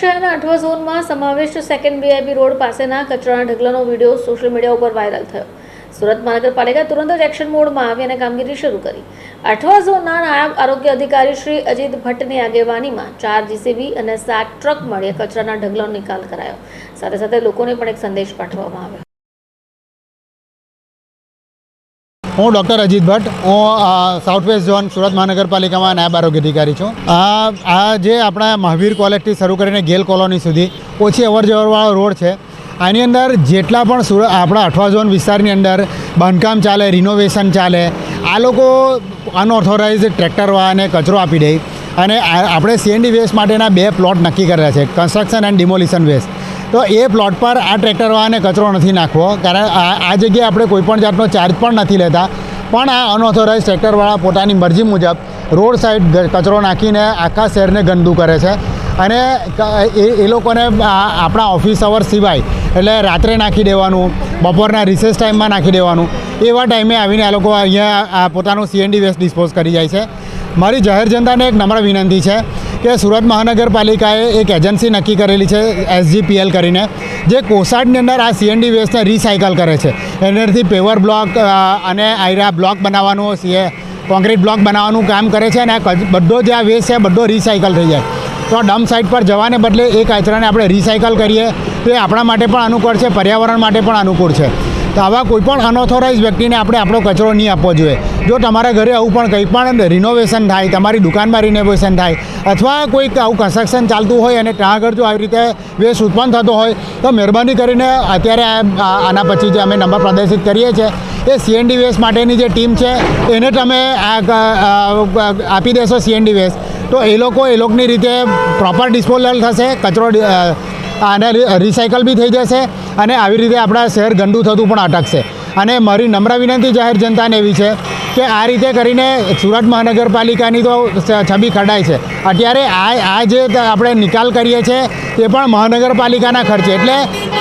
શહેરના અઠવા ઝોનમાં સમાવિષ્ટ સેકન્ડ વીઆઈપી રોડ પાસેના કચરાના ઢગલાનો વીડિયો સોશિયલ મીડિયા ઉપર વાયરલ થયો. સુરત મહાનગરપાલિકા તુરંત જ એક્શન મોડમાં આવી અને કામગીરી શરૂ કરી. અઠવા ઝોનના નાયબ આરોગ્ય અધિકારી શ્રી અજીત ભટ્ટની આગેવાનીમાં ચાર જીસીબી અને સાત ટ્રક મળીને કચરાના ઢગલાનો નિકાલ કરાયો. સાથે સાથે લોકોને પણ એક સંદેશ પાઠવવામાં આવ્યો. હું ડૉક્ટર અજીત ભટ્ટ. હું સાઉથ વેસ્ટ ઝોન સુરત મહાનગરપાલિકામાં નાયબ આરોગ્ય અધિકારી છું. આ આ જે આપણા મહાવીર કોલેજથી શરૂ કરીને ગેલ કોલોની સુધી ઓછી અવર જવરવાળો રોડ છે. આની અંદર જેટલા પણ સુરત આપણા અઠવા ઝોન વિસ્તારની અંદર બાંધકામ ચાલે રિનોવેશન ચાલે, આ લોકો અનઓથોરાઇઝ ટ્રેક્ટરવાળાને કચરો આપી દે. અને આપણે સીએનડી વેસ્ટ માટેના બે પ્લોટ નક્કી કર્યા છે કન્સ્ટ્રક્શન એન્ડ ડિમોલિશન વેસ્ટ તો એ પ્લોટ પર આ ટ્રેક્ટરવાળાને કચરો નથી નાખવો, કારણ આ જગ્યાએ આપણે કોઈપણ જાતનો ચાર્જ પણ નથી લેતા. પણ આ અનઓથોરાઇઝ ટ્રેક્ટરવાળા પોતાની મરજી મુજબ રોડ સાઈડ કચરો નાખીને આખા શહેરને ગંદુ કરે છે. અને એ લોકોને આપણા ઓફિસ અવર સિવાય, એટલે રાત્રે નાખી દેવાનું, બપોરના રિસેસ ટાઈમમાં નાખી દેવાનું, એવા ટાઈમે આવીને આ લોકો અહીંયા પોતાનું સીએનડી વેસ્ટ ડિસ્પોઝ કરી જાય છે. મારી જાહેર જનતાને એક નમ્ર વિનંતી છે કે સુરત મહાનગરપાલિકાએ એક એજન્સી નક્કી કરેલી છે, એસજીપીએલ કરીને, જે કોસાડની અંદર આ સીએનડી વેસ્ટને રિસાયકલ કરે છે. એનાથી પેવર બ્લોક અને આયરા બ્લોક બનાવવાનું સીએ કોન્ક્રીટ બ્લોક બનાવવાનું કામ કરે છે અને બધો જે આ વેસ્ટ છે બધો રિસાયકલ થઈ જાય. તો ડમ્પ સાઇટ પર જવાને બદલે એ કચરાને આપણે રિસાયકલ કરીએ. તો એ આપણા માટે પણ અનુકૂળ છે, પર્યાવરણ માટે પણ અનુકૂળ છે. તો આવા કોઈ પણ અનઓથોરાઇઝ વ્યક્તિને આપણે આપણો કચરો નહીં આપવો જોઈએ. જો તમારા ઘરે આવું પણ કંઈ પણ રિનોવેશન થાય, તમારી દુકાનમાં રિનોવેશન થાય અથવા કોઈક આવું કન્સ્ટ્રક્શન ચાલતું હોય અને ત્યાં આગળ જો આવી રીતે વેસ્ટ ઉત્પન્ન થતો હોય, તો મહેરબાની કરીને અત્યારે આના પછી જે અમે નંબર પ્રદર્શિત કરીએ છીએ, એ સીએનડી વેસ્ટ માટેની જે ટીમ છે, એને તમે આપી દેશો સીએનડી વેસ્ટ તો એ લોકો એ લોકોની રીતે પ્રોપર ડિસ્પોઝલ થશે, કચરો આને રિસાયકલ બી થઈ જશે અને આવી રીતે આપણા શહેર ગંદુ થતું પણ અટકશે. અને મારી નમ્ર વિનંતી જાહેર જનતાને એવી છે કે આ રીતે કરીને સુરત મહાનગરપાલિકાની તો છબી ખડાય છે. અત્યારે આ આ જે આપણે નિકાલ કરીએ છીએ તે પણ મહાનગરપાલિકાના ખર્ચે. એટલે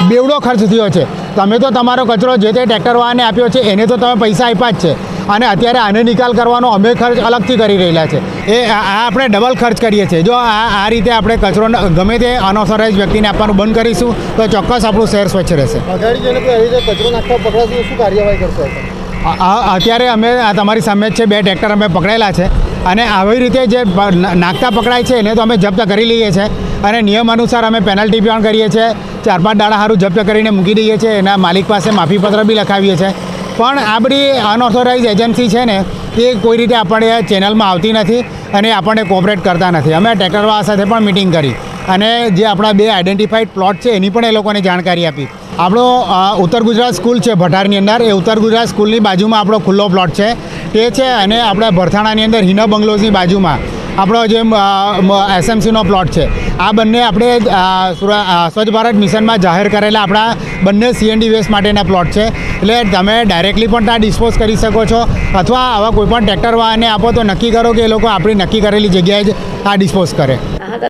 બેવડો ખર્ચ થયો છે. તમે તો તમારો કચરો જે તે ટ્રેક્ટરવાળાને આપ્યો છે, એને તો તમે પૈસા આપ્યા જ છે. અને અત્યારે આને નિકાલ કરવાનો અમે ખર્ચ અલગથી કરી રહેલા છે. એ આ આપણે ડબલ ખર્ચ કરીએ છીએ. જો આ આ રીતે આપણે કચરો ગમે તે અનઓથોરાઇઝ વ્યક્તિને આપવાનું બંધ કરીશું, તો ચોક્કસ આપણું શહેર સ્વચ્છ રહેશે. કચરો નાખવા શું કાર્યવાહી કરશો? અત્યારે અમે તમારી સામે છે, બે ટ્રેક્ટર અમે પકડેલા છે. અને આવી રીતે જે નાખતા પકડાય છે, એને તો અમે જપ્ત કરી લઈએ છીએ અને નિયમ અનુસાર અમે પેનલ્ટી પણ કરીએ છીએ ચાર પાંચ દાડા સારું જપ્ત કરીને મૂકી દઈએ છીએ એના માલિક પાસે માફીપત્ર બી લખાવીએ છીએ પણ આ બધી અનઓથોરાઇઝ એજન્સી છે ને, એ કોઈ રીતે આપણે ચેનલમાં આવતી નથી અને આપણને કોઓપરેટ કરતા નથી. અમે ટ્રેક્ટરવાળા સાથે પણ મિટિંગ કરી. અને જે આપણા બે આઈડેન્ટિફાઈડ પ્લોટ છે, એની પણ એ લોકોને જાણકારી આપી. આપણો ઉત્તર ગુજરાત સ્કૂલ છે ભટારની અંદર. એ ઉત્તર ગુજરાત સ્કૂલની બાજુમાં આપણો ખુલ્લો પ્લોટ છે. તે છે અને આપણે ભરથાણાની અંદર હિના બંગલોઝની બાજુમાં આપણો જે એસએમસીનો પ્લોટ છે. આ બંને આપણે સ્વચ્છ ભારત મિશનમાં જાહેર કરેલા આપણા બંને સીએનડી વેસ્ટ માટેના પ્લોટ છે. એટલે તમે ડાયરેક્ટલી પણ ત્યાં ડિસ્પોઝ કરી શકો છો અથવા આવા કોઈપણ ટ્રેક્ટર વાહને આપો તો નક્કી કરો કે એ લોકો આપણી નક્કી કરેલી જગ્યાએ જ આ ડિસ્પોઝ કરે.